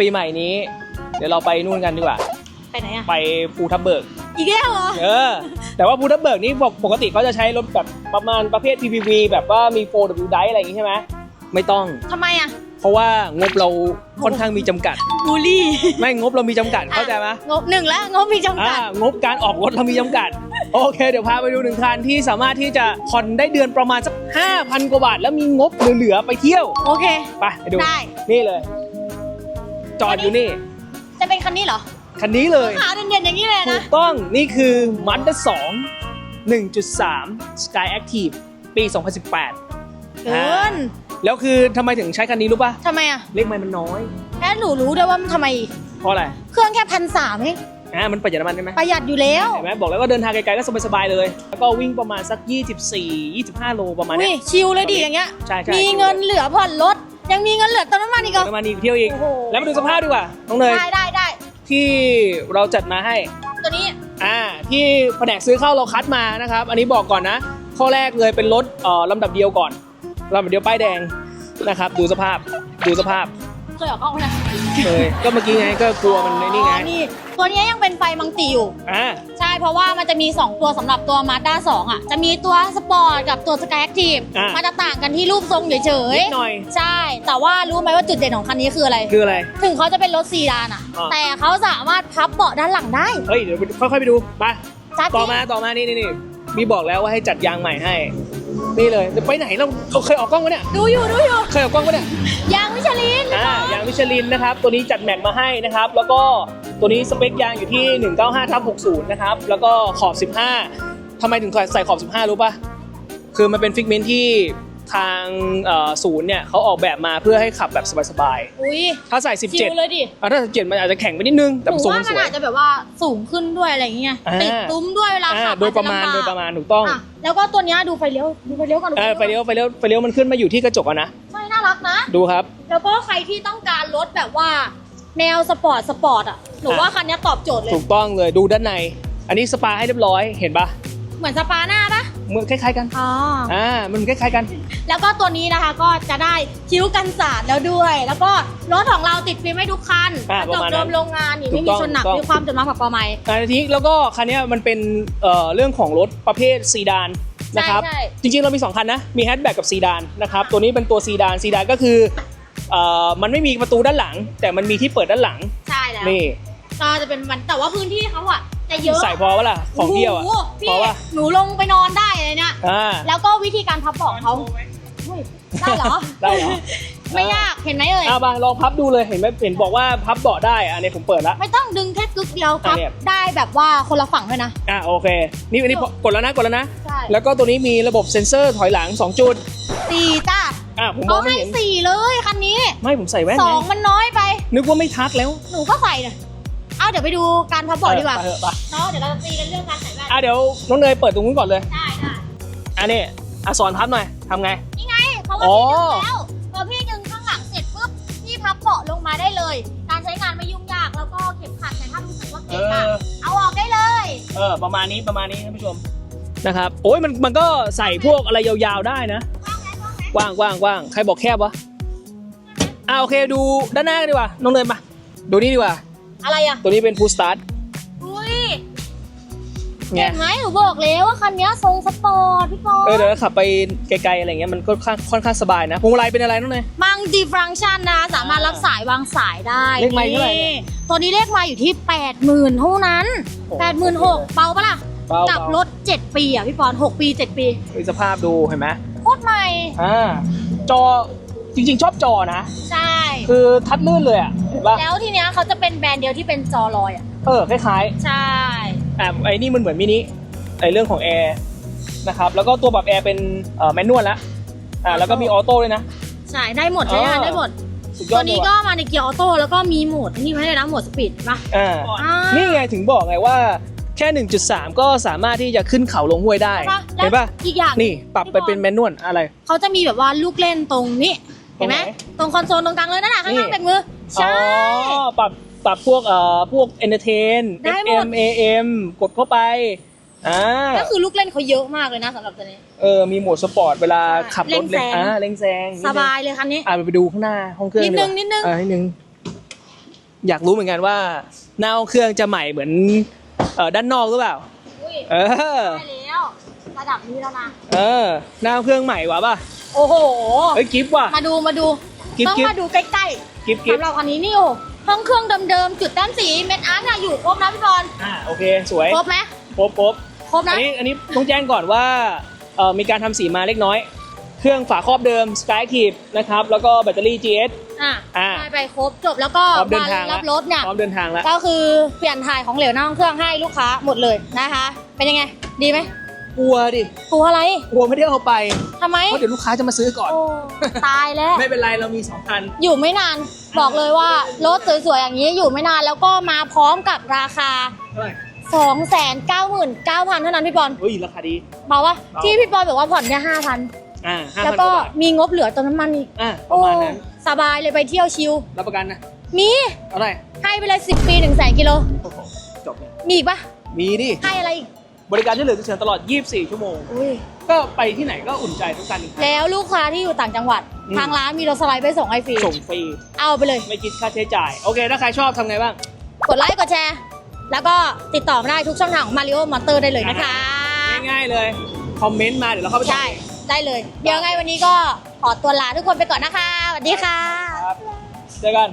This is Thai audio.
ปีใหม่นี้ เดี๋ยวเราไปนู่นกันดีกว่า ไปไหนอะไปภูทับเบิก อีกแล้วเหรอ เออ แต่ว่าภูทับเบิกนี่ปกติเขาจะใช้รถแบบประมาณประเภท PPV แบบว่ามี 4W Drive อะไรอย่างงี้ใช่ไหมไม่ต้อง ทำไมอะเพราะว่างบเราค่อนข้างมีจำกัด บูลลี่ไม่งบเรามีจำกัดเข้าใจไหมงบหนึ่งแล้วงบมีจำกัอ่าด งบการออกรถเรามีจำกัด โอเค เดี๋ยวพาไปดูหนึ่งคันที่สามารถที่จะผ่อนได้เดือนประมาณสัก5,000กว่าบาทแล้วมีงบเหลือๆไปเที่ยวโอเค ไปไปดูได้ นี่เลย จอดอยู่นี่ จะเป็นคันนี้เหรอ คันนี้เลยขาวเด่นๆอย่างนี้เลยถูนะ กต้องนี่คือ Mazda 2 1.3 Sky Active ปี 2018 เกินแล้วคือทำไมถึงใช้คันนี้รู้ป่ะทำไมอะเลขไม้มันน้อยแล้วหนูรู้ด้วยว่ามันทำไม เพราะอะไร เครื่องแค่พันสามเอง อ่ามันประหยัดน้ำมันใช่ไหมประหยัดอยู่แล้วเห็นไหมบอกแล้วว่าเดินทางไกลๆก็สบายๆเลย แล้วก็วิ่งประมาณสัก 24 25 โลประมาณอุ้เนี้ยยชิลเลยดิอย่างเงี้ย ใช่ใช่ มีเงินเหลือผ่อนรถ ยังมีเงินเหลือเติมน้ำมันอีกเหรอ ประมาณนี้เที่ยวอีก โอ้โห แล้วมาดูสภาพดีกว่าน้องเนยได้ได้ได้ที่เราจัดมาให้ ตัวนี้ อ่าที่แผนกซื้อเข้าเราคัดมานะครับ อันนี้บอกก่อนนะ ข้อแรกเลยเป็นรถเอ่อลำดับเดียวก่อนลำดับเดียวป้ายแดงนะครับ ดูสภาพดูสภาพ เคยออกกล้องไหมนะเลยก็เมื่อกี้ไงก็กลัวมันในนี่ไง อ๋อนี่ตัวนี้ยังเป็นไฟมังตีอยู่ อ่า ใช่ เพราะว่ามันจะมี 2 ตัวสำหรับตัว Mazda 2 อะ จะมีตัวสปอร์ตกับตัว Sky Active อะ มันจะต่างกันที่รูปทรงเฉยนิดหน่อย ๆ ใช่ แต่ว่ารู้ไหมว่าจุดเด่นของคันนี้คืออะไร คืออะไร ถึงเขาจะเป็นรถซีดานอะ อะ แต่เขาสามารถพับเบาะด้านหลังได้เฮ้ย เดี๋ยวค่อยๆไปดู ไปจัดต่อมา ต่อมา นี่นี่นี่มีบอกแล้วว่าให้จัดยางใหม่ให้ นี่เลยจะไปไหนเราเราเคยออกกล้องวะเนี่ย ดูอยู่ดูอยู่เคยออกกล้องวะเนี่ย ยางมิชลินอ่ายางมิชลินนะครับ ตัวนี้จัดแม็กมาให้นะครับ แล้วก็ตัวนี้สเปคยางอยู่ที่ 195ทับ60 นะครับ แล้วก็ขอบ 15ทำไมถึงใส่ขอบ 15 รู้ป่ะ คือมันเป็นฟิกเมนที่ ทางเอ่อศูนย์เนี่ยเขาออกแบบมาเพื่อให้ขับแบบสบายอุ้ยๆ ถ้าใส่ ชิล17เลยดิอะถ้า17มันอาจจะแข็งไปนิดนึง แต่หนูทรงว่ามันสมันวย อาจจะแบบว่าสูงขึ้นด้วยอะไรอย่างเงี้ยอ่า ติดตุ้มด้วยเวลาอ่าขับโดยประมาณอจโดจยลำบกประมาณถูกต้องอะแล้วก็ตัวเนี้ยดูไฟเลี้ยวดูไฟเลี้ยวก่อนดูเออไฟเลี้ยวไฟเลี้ยวไฟเลี้ยวมันขึ้นมาอยู่ที่กระจกอะนะ ใช่น่ารักนะ ดูครับ แล้วก็ใครที่ต้องการรถแบบว่า แนวสปอร์ตสปอร์ตอะหนูอะว่าคันเนี้ยตอบโจทย์เลย ถูกต้องเลยดูด้านใน อันนี้สปาให้เรียบร้อยเห็นปะเหมือนสปาหน้าปะ เหมือนคล้ายๆกันอ๋ออ่ามันคล้ายๆกัน แล้วก็ตัวนี้นะคะก็จะได้คิ้วกันสาดแล้วด้วย แล้วก็รถของเราติดฟิล์มให้ทุกคันอะกระจประกมาณนั้นเดิมโรงงานนี่ถูไม่กมีต้องชนหนักถูกต้อง มีความจำนำกับปอไม้อ่าทีนี้แล้วก็คันเนี้ยมันเป็นเอ่อเรื่องของรถประเภทซีดานนะครับใช่ใช่ จริงๆเรามี 2 คันนะ มีแฮชแบ็กกับซีดานนะครับตัวนี้เป็นตัวซีดานซีดานก็คือเอ่อมันไม่มีประตูด้านหลัง แต่มันมีที่เปิดด้านหลังใช่แล้วนี่ ก็จะเป็นมันแต่ว่าพื้นที่เขาอะ จะเยอะใส่พอวะล่ะของเที่ยวอะโโหพพี่อวะหนูลงไปนอนได้เลยเนี่ยอ่าแล้วก็วิธีการพับเบาะเขาเฮ้ยได้เหรอ ได้เหรอไม่ยากเห็นไหมเอ่ยอ่าบางลองพับดูเลยเห็นไหมเห็นบอกว่าพับเบาะได้อะเนี่ยผมเปิดละ ไม่ต้องดึงแค่กึกเดียวพับอะเนี่ย ได้แบบว่าคนละฝั่งด้วยนะ อะโอเค นี่อันนี้พอกดแล้วนะกดแล้วนะ ใช่ แล้วก็ตัวนี้มีระบบเซ็นเซอร์ถอยหลัง 2 จุดสี่จ้าอะผมมเขาองไม่ให้เห็นสี่เลยคันนี้ไม่ผมใส่แว่นสไงองมันน้อยไป นึกว่าไม่ทักแล้ว หนูก็ใส่เลย เอาเดี๋ยวไปดูการพับเบาะดีกว่า ไปเถอะไปเนาะเดี๋ยวเราจะตีกันเรื่องการใส่แว่นอะเดี๋ยวน้องเนยเปิดตรงนู้นก่อนเลยได้ได้อันนี้อะสอนพับหน่อยทำไง นี่ไงเพราะว่าอ๋อพี่ดึงแล้วพอพี่ดึงข้างหลังเสร็จปุ๊บพี่พับเบาะลงมาได้เลย การใช้งานไม่ยุ่งยากแล้วก็เข็มขัดแต่ถ้ารู้สึกว่าเอเก่งอะอเอาออกได้เลยเออ ประมาณนี้ประมาณนี้ท่านผู้ชมนะครับ โอ้ยมันมันก็ใส่พวกอะไรยาวๆได้นะกว้างกว้างกว้างใครบอกแคบวะอ่าโอเคดูด้านหน้ากันดีกว่า น้องเนยมา ดูนี่ดีกว่า อะไรอะตัวนี้เป็นฟู l สตาร์ทอุ้ยไงเห็นไหมหนูบอกแล้วว่าคันเนี้ยทรงสปอร์ตพี่ปอเออเดี๋ยวเราขับไปไกลๆอะไรเงี้ยมันก็ค่อนข้างค่อนข้างสบายนะพวงมาลัยเป็นอะไรน้องเนยมังดีฟังก์ชันนะ สามารถรับสายวางสายได้เลขไมค์เท่าไหร่เนี่ยตัวนี้เลขไมาอยู่ที่80,000เท่านั้นโอ้86,000เบาปะล่ะเบากับเบารถ 7 ปีอะพี่ปอน 6 ปี 7 ปีดูสภาพดูเห็นไหมโคตรใหม่อ่าจอจ ริง ๆ ชอบจอนะ ใช่ คือทัดลื่นเลยอะเห็นปะแล้วทีเนี้ยเขาจะเป็นแบรนด์เดียวที่เป็นจอลอยอะ เออคล้ายใช่ ๆอ่าไอ้นี่มันเหมือนมินิไอ้เรื่องของแอร์นะครับแล้วก็ตัวปรับแอร์เป็นเอ่อแมนนวลแล้วอ่าแล้วก็มีออโต้ด้วยนะ ใช่ ได้หมดใช้งานได้หมด สุดยตัอวดเลยนี้ว่ะก็มาในเกียร์ออโต้แล้วก็มีโหมดนี่ให้เลยนะโหมดสปีดเห็นปะอ่า อ่า นี่ไงถึงบอกไงว่าแค่ 1.3 ก็สามารถที่จะขึ้นเขาลงห้วยได้ ใช่ปะเห็นปะแล้วอีกอย่าง นี่ปรับไปเป็นแมนนวลอะไร เขาจะมีแบบว่าลูกเล่นตรงนี้ เห็นไหมตรงไหนตรงคอนโซลตรงกลางเลยนั่นแหละข้างนี่ล่างเป็นมือ ใช่ อ๋อ ปรับปรับพวกเอ่อพวกเอนเตอร์เทนได้หมด FM AM กดเข้าไป อ่า ก็คือลูกเล่นเขาเยอะมากเลยนะสำหรับตัวนี้ เออ มีโหมดสปอร์ตเวลาขับรถเร่งแซง อ่าเร่งแซงนิดสนึงบายเลยคันนี้ อ่าไปดูข้างหน้าห้องเครื่องนิดนึงว่านิดนึงอ่านิดนึง อยากรู้เหมือนกันว่า หน้าห้องเครื่องจะใหม่เหมือนเอ่อด้านนอกหรือเปล่า อุ้ยเออ ได้แล้วระ ดับนี้แล้วนะ เออ หน้าห้องเครื่องใหม่วะป่ะ โอ้โห เฮ้ยกิฟต์ว่ะ มาดูมาดู กิ๊บต้องกิ๊บ มาดูใกล้กิฟต์ๆกิฟสำต์หรับคันนี้นี่โอ้ห้องเครื่องเดิมๆ จุดแต้มสีเม็ดอาร์ตอะอยู่ครบนะพี่บอลอ่าโอเค สวยครบไหมครบครบครบอันะนนี้อันนี้ต้องแจ้งก่อนว่าเอ่อมีการทำสีมาเล็กน้อย เครื่องฝาครอบเดิม Sky a c t i v e นะครับ แล้วก็แบตเตอรี่ GS อะอ่า ได้ไปครบจบแล้วก็พร้อมเดินวันทางรับรถเนี่ย พร้อมเดินทางแล้ว ก็คือเปลี่ยนถ่ายของเหลวหน้าห้องเครื่องให้ลูกค้าหมดเลยนะคะ เป็นยังไง ดีไหม กลัวดิกลัวอะไรกลัวไม่ได้เอาไปทำไมเพราะเดี๋ยวลูกค้าจะมาซื้อก่อน โอ้ตายแล้ว ไม่เป็นไรเรามีสองคัน อยู่ไม่นานบอกเลยว่ารถสวยๆอย่างนี้อยู่ไม่นานแล้วก็มาพร้อมกับราคา เท่าไหร่2 9 9 0 0 0 เท่านั้นพี่บอลเฮ้ยราคาดี เบาวะเบา ที่พี่บอลบอกว่าผ่อนแค่ห้าพันอ่าห้าแล้วพันกก็ว่าบาทมีงบเหลือเติมน้ำมันอีกอ่าประมาณนั้นโอ้สบายเลยไปเที่ยวชิลรับประกันนะมีเท่าไหร่ให้ไปเลย10 ปี1แสนกิโล โอ้โหจบเลยมีอีกปะมีดิให้อะไรอีก บริการช่วยเหลือฉุกเฉินตลอด 24 ชั่วโมง อุ้ยก็ไปที่ไหนก็อุ่นใจทุกการเดินทาง แล้วลูกค้าที่อยู่ต่างจังหวัด อืม ทางร้านมีรถสไลด์ไปส่งไอฟรีส่งฟรี เอาไปเลย ไม่คิดค่าใช้จ่าย โอเค ถ้าใครชอบทำไงบ้าง กดไลค์กดแชร์ แล้วก็ติดต่อมาได้ทุกช่องทางของ Mario Motor ได้เลยนะคะ ง่ายๆเลย คอมเมนต์มาเดี๋ยวเราเข้าไปตอบ ใช่ ได้เลย เดี๋ยวไงวันนี้ก็ขอตัวลาทุกคนไปก่อนนะคะสวัสดีค่ะ ครับเจอกัน